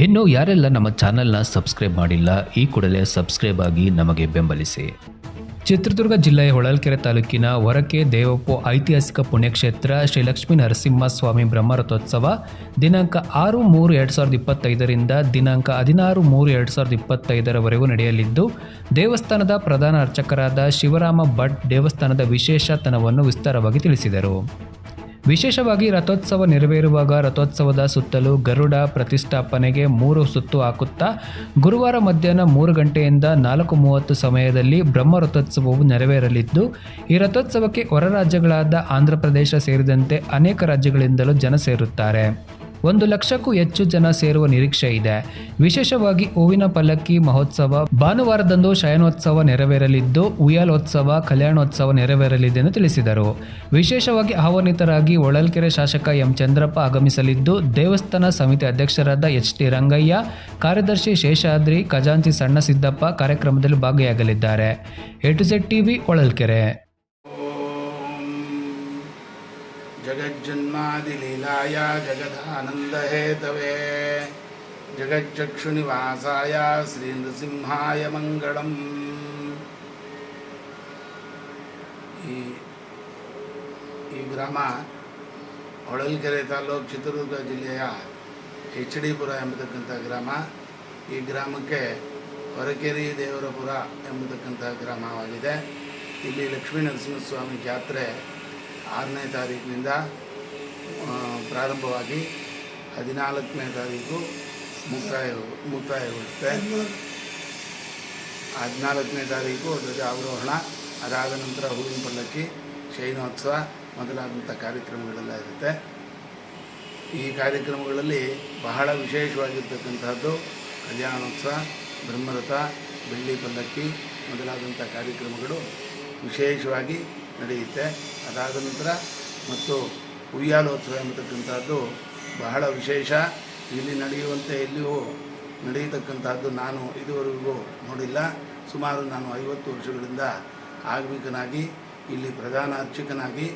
ಇನ್ನು ಯಾರೆಲ್ಲ ನಮ್ಮ ಚಾನೆಲ್ನ ಸಬ್ಸ್ಕ್ರೈಬ್ ಮಾಡಿಲ್ಲ, ಈ ಕೂಡಲೇ ಸಬ್ಸ್ಕ್ರೈಬ್ ಆಗಿ ನಮಗೆ ಬೆಂಬಲಿಸಿ. ಚಿತ್ರದುರ್ಗ ಜಿಲ್ಲೆಯ ಹೊಳಲ್ಕೆರೆ ತಾಲೂಕಿನ ಹೊರಕೆ ದೇವಪ್ಪು ಐತಿಹಾಸಿಕ ಪುಣ್ಯಕ್ಷೇತ್ರ ಶ್ರೀ ಲಕ್ಷ್ಮೀ ನರಸಿಂಹಸ್ವಾಮಿ ಬ್ರಹ್ಮರಥೋತ್ಸವ, ದಿನಾಂಕ ಆರು ಮೂರು ಎರಡು ಸಾವಿರದ ಇಪ್ಪತ್ತೈದರಿಂದ ದಿನಾಂಕ ಹದಿನಾರು ಮೂರು ಎರಡು ಸಾವಿರದ ಇಪ್ಪತ್ತೈದರವರೆಗೂ ನಡೆಯಲಿದ್ದು, ದೇವಸ್ಥಾನದ ಪ್ರಧಾನ ಅರ್ಚಕರಾದ ಶಿವರಾಮ ಭಟ್ ದೇವಸ್ಥಾನದ ವಿಶೇಷತನವನ್ನು ವಿಸ್ತಾರವಾಗಿ ತಿಳಿಸಿದರು. ವಿಶೇಷವಾಗಿ ರಥೋತ್ಸವ ನೆರವೇರುವಾಗ ರಥೋತ್ಸವದ ಸುತ್ತಲೂ ಗರುಡ ಪ್ರತಿಷ್ಠಾಪನೆಗೆ ಮೂರು ಸುತ್ತು ಹಾಕುತ್ತಾ, ಗುರುವಾರ ಮಧ್ಯಾಹ್ನ ಮೂರು ಗಂಟೆಯಿಂದ ನಾಲ್ಕು ಮೂವತ್ತು ಸಮಯದಲ್ಲಿ ಬ್ರಹ್ಮ ರಥೋತ್ಸವವು ನೆರವೇರಲಿದ್ದು, ಈ ರಥೋತ್ಸವಕ್ಕೆ ಹೊರ ರಾಜ್ಯಗಳಾದ ಆಂಧ್ರಪ್ರದೇಶ ಸೇರಿದಂತೆ ಅನೇಕ ರಾಜ್ಯಗಳಿಂದಲೂ ಜನ ಸೇರುತ್ತಾರೆ. ಒಂದು ಲಕ್ಷಕ್ಕೂ ಹೆಚ್ಚು ಜನ ಸೇರುವ ನಿರೀಕ್ಷೆ ಇದೆ. ವಿಶೇಷವಾಗಿ ಹೂವಿನ ಪಲ್ಲಕ್ಕಿ ಮಹೋತ್ಸವ, ಭಾನುವಾರದಂದು ಶಯನೋತ್ಸವ ನೆರವೇರಲಿದ್ದು, ಉಯ್ಯಾಲೋತ್ಸವ, ಕಲ್ಯಾಣೋತ್ಸವ ನೆರವೇರಲಿದೆ ಎಂದು ತಿಳಿಸಿದರು. ವಿಶೇಷವಾಗಿ ಆಹ್ವಾನಿತರಾಗಿ ಹೊಳಲ್ಕೆರೆ ಶಾಸಕ ಎಂ ಚಂದ್ರಪ್ಪ ಆಗಮಿಸಲಿದ್ದು, ದೇವಸ್ಥಾನ ಸಮಿತಿ ಅಧ್ಯಕ್ಷರಾದ ಎಚ್ ಟಿ ರಂಗಯ್ಯ ಕಾರ್ಯದರ್ಶಿ ಶೇಷಾದ್ರಿ, ಖಜಾಂಚಿ ಸಣ್ಣ ಸಿದ್ದಪ್ಪ ಕಾರ್ಯಕ್ರಮದಲ್ಲಿ ಭಾಗಿಯಾಗಲಿದ್ದಾರೆ. A to Z TV, Holalkere. जगज्जन्मादिलीलाय जगदानन्दहेतवे जगच्चक्षुनिवासाय श्रीनृसिंहाय मङ्गलम् ಈ ಈ ಗ್ರಾಮ ಹೊಳಲ್ಕೆರೆ ತಾಲೂಕು ಚಿತ್ರದುರ್ಗ ಜಿಲ್ಲೆಯ ಎಚ್ ಡಿ ಪುರ ಎಂಬತಕ್ಕಂಥ ಗ್ರಾಮ ಈ ಗ್ರಾಮಕ್ಕೆ ಹೊರಕೆರೆ ದೇವರಪುರ ಎಂಬತಕ್ಕಂಥ ಗ್ರಾಮವಾಗಿದೆ ಇಲ್ಲಿ ಲಕ್ಷ್ಮೀ ನರಸಿಂಹಸ್ವಾಮಿ ಜಾತ್ರೆ ಆರನೇ ತಾರೀಕಿನಿಂದ ಪ್ರಾರಂಭವಾಗಿ ಹದಿನಾಲ್ಕನೇ ತಾರೀಕು ಮುಕ್ತಾಯ ಮುಕ್ತಾಯಗೊಳ್ಳುತ್ತೆ ಹದಿನಾಲ್ಕನೇ ತಾರೀಕು ಧ್ವಜಾವರೋಹಣ ಅದಾದ ನಂತರ ಹೂವಿನ ಪಲ್ಲಕ್ಕಿ, ಶೈನೋತ್ಸವ ಮೊದಲಾದಂಥ ಕಾರ್ಯಕ್ರಮಗಳೆಲ್ಲ ಇರುತ್ತೆ. ಈ ಕಾರ್ಯಕ್ರಮಗಳಲ್ಲಿ ಬಹಳ ವಿಶೇಷವಾಗಿರ್ತಕ್ಕಂಥದ್ದು ಕಲ್ಯಾಣೋತ್ಸವ, ಬ್ರಹ್ಮರಥ, ಬೆಳ್ಳಿ ಪಲ್ಲಕ್ಕಿ ಮೊದಲಾದಂಥ ಕಾರ್ಯಕ್ರಮಗಳು ವಿಶೇಷವಾಗಿ ನಡೆಯುತ್ತೆ. ಅದಾದ ನಂತರ ಮತ್ತು ಉಯ್ಯಾಲೋತ್ಸವ ಎಂಬತಕ್ಕಂಥದ್ದು ಬಹಳ ವಿಶೇಷ. ಇಲ್ಲಿ ನಡೆಯುವಂತೆ ಎಲ್ಲಿಯೂ ನಡೆಯತಕ್ಕಂಥದ್ದು ನಾನು ಇದುವರೆಗೂ ನೋಡಿಲ್ಲ. ಸುಮಾರು ನಾನು ಐವತ್ತು ವರ್ಷಗಳಿಂದ ಆಗಮಿಕನಾಗಿ ಇಲ್ಲಿ ಪ್ರಧಾನ ಅರ್ಚಕನಾಗಿ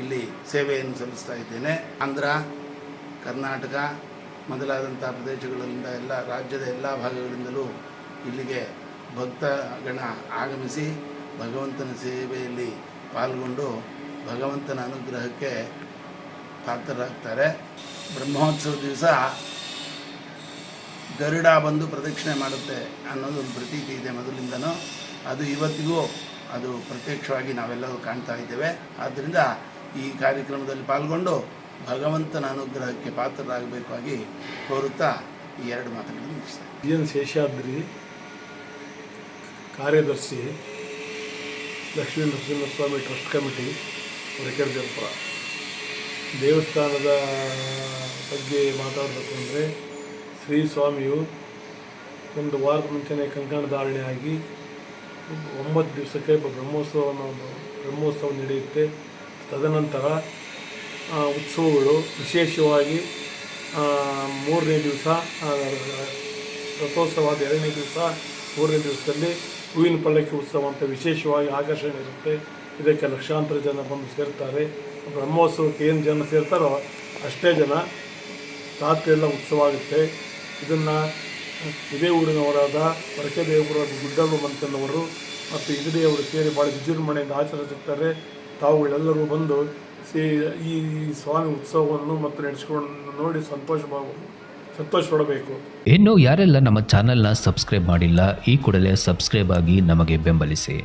ಇಲ್ಲಿ ಸೇವೆಯನ್ನು ಸಲ್ಲಿಸ್ತಾ ಇದ್ದೇನೆ. ಆಂಧ್ರ, ಕರ್ನಾಟಕ ಮೊದಲಾದಂಥ ಪ್ರದೇಶಗಳಿಂದ ಎಲ್ಲ ರಾಜ್ಯದ ಎಲ್ಲ ಭಾಗಗಳಿಂದಲೂ ಇಲ್ಲಿಗೆ ಭಕ್ತಗಣ ಆಗಮಿಸಿ ಭಗವಂತನ ಸೇವೆಯಲ್ಲಿ ಪಾಲ್ಗೊಂಡು ಭಗವಂತನ ಅನುಗ್ರಹಕ್ಕೆ ಪಾತ್ರರಾಗ್ತಾರೆ. ಬ್ರಹ್ಮೋತ್ಸವ ದಿವಸ ಗರುಡ ಬಂದು ಪ್ರದಕ್ಷಿಣೆ ಮಾಡುತ್ತೆ ಅನ್ನೋದು ಒಂದು ಪ್ರತೀತಿ ಇದೆ ಮೊದಲಿಂದನೂ. ಅದು ಇವತ್ತಿಗೂ ಅದು ಪ್ರತ್ಯಕ್ಷವಾಗಿ ನಾವೆಲ್ಲರೂ ಕಾಣ್ತಾ ಇದ್ದೇವೆ. ಆದ್ದರಿಂದ ಈ ಕಾರ್ಯಕ್ರಮದಲ್ಲಿ ಪಾಲ್ಗೊಂಡು ಭಗವಂತನ ಅನುಗ್ರಹಕ್ಕೆ ಪಾತ್ರರಾಗಬೇಕಾಗಿ ಕೋರುತ್ತಾ ಈ ಎರಡು ಮಾತುಗಳನ್ನು ಮುಗಿಸ್ತೇನೆ. ಶೇಷಾದ್ರಿ ಕಾರ್ಯದರ್ಶಿ ಲಕ್ಷ್ಮೀ ನರಸಿಂಹಸ್ವಾಮಿ ಟ್ರಸ್ಟ್ ಕಮಿಟಿ ಹೊರಕೆರೆ ದೇವಪುರ ದೇವಸ್ಥಾನದ ಬಗ್ಗೆ ಮಾತಾಡಬೇಕು ಅಂದರೆ ಶ್ರೀ ಸ್ವಾಮಿಯು ಒಂದು ವಾರದ ಮುಂಚೆನೇ ಕಂಕಣ ಧಾರಣೆ ಆಗಿ ಒಂಬತ್ತು ದಿವಸಕ್ಕೆ ಬ್ರಹ್ಮೋತ್ಸವವನ್ನು, ಬ್ರಹ್ಮೋತ್ಸವ ನಡೆಯುತ್ತೆ. ತದನಂತರ ಉತ್ಸವಗಳು ವಿಶೇಷವಾಗಿ ಮೂರನೇ ದಿವಸ ರಥೋತ್ಸವ, ಎರಡನೇ ದಿವಸ, ಮೂರನೇ ದಿವಸದಲ್ಲಿ ಹೂವಿನ ಪಲ್ಲಕ್ಕಿ ಉತ್ಸವ ಅಂತ ವಿಶೇಷವಾಗಿ ಆಕರ್ಷಣೆ ಇರುತ್ತೆ. ಇದಕ್ಕೆ ಲಕ್ಷಾಂತರ ಜನ ಬಂದು ಸೇರ್ತಾರೆ. ಬ್ರಹ್ಮೋತ್ಸವಕ್ಕೆ ಏನು ಜನ ಸೇರ್ತಾರೋ ಅಷ್ಟೇ ಜನ ರಾತ್ರಿ ಎಲ್ಲ ಉತ್ಸವ ಆಗುತ್ತೆ. ಇದನ್ನು, ಇದೇ ಊರಿನವರಾದ ಹೊರಕೆ ದೇವರ ಗುಡ್ಡಲು ಮಂತನವರು ಮತ್ತು ಇದೇವರು ಸೇರಿ ಭಾಳ ವಿಜೃಂಭಣೆಯಿಂದ ಆಚರಿಸುತ್ತಾರೆ. ತಾವುಗಳೆಲ್ಲರೂ ಬಂದು ಸೇ ಈ ಸ್ವಾಮಿ ಉತ್ಸವವನ್ನು ಮತ್ತು ನಡೆಸಿಕೊಂಡು ನೋಡಿ ಸಂತೋಷ ಸಂತೋಷ ಪಡಬೇಕು ಇನ್ನು ಯಾರೆಲ್ಲ ನಮ್ಮ ಚಾನೆಲ್ನ ಸಬ್ಸ್ಕ್ರೈಬ್ ಮಾಡಿಲ್ಲ ಈ ಕೂಡಲೇ ಸಬ್ಸ್ಕ್ರೈಬ್ ಆಗಿ ನಮಗೆ ಬೆಂಬಲಿಸಿ.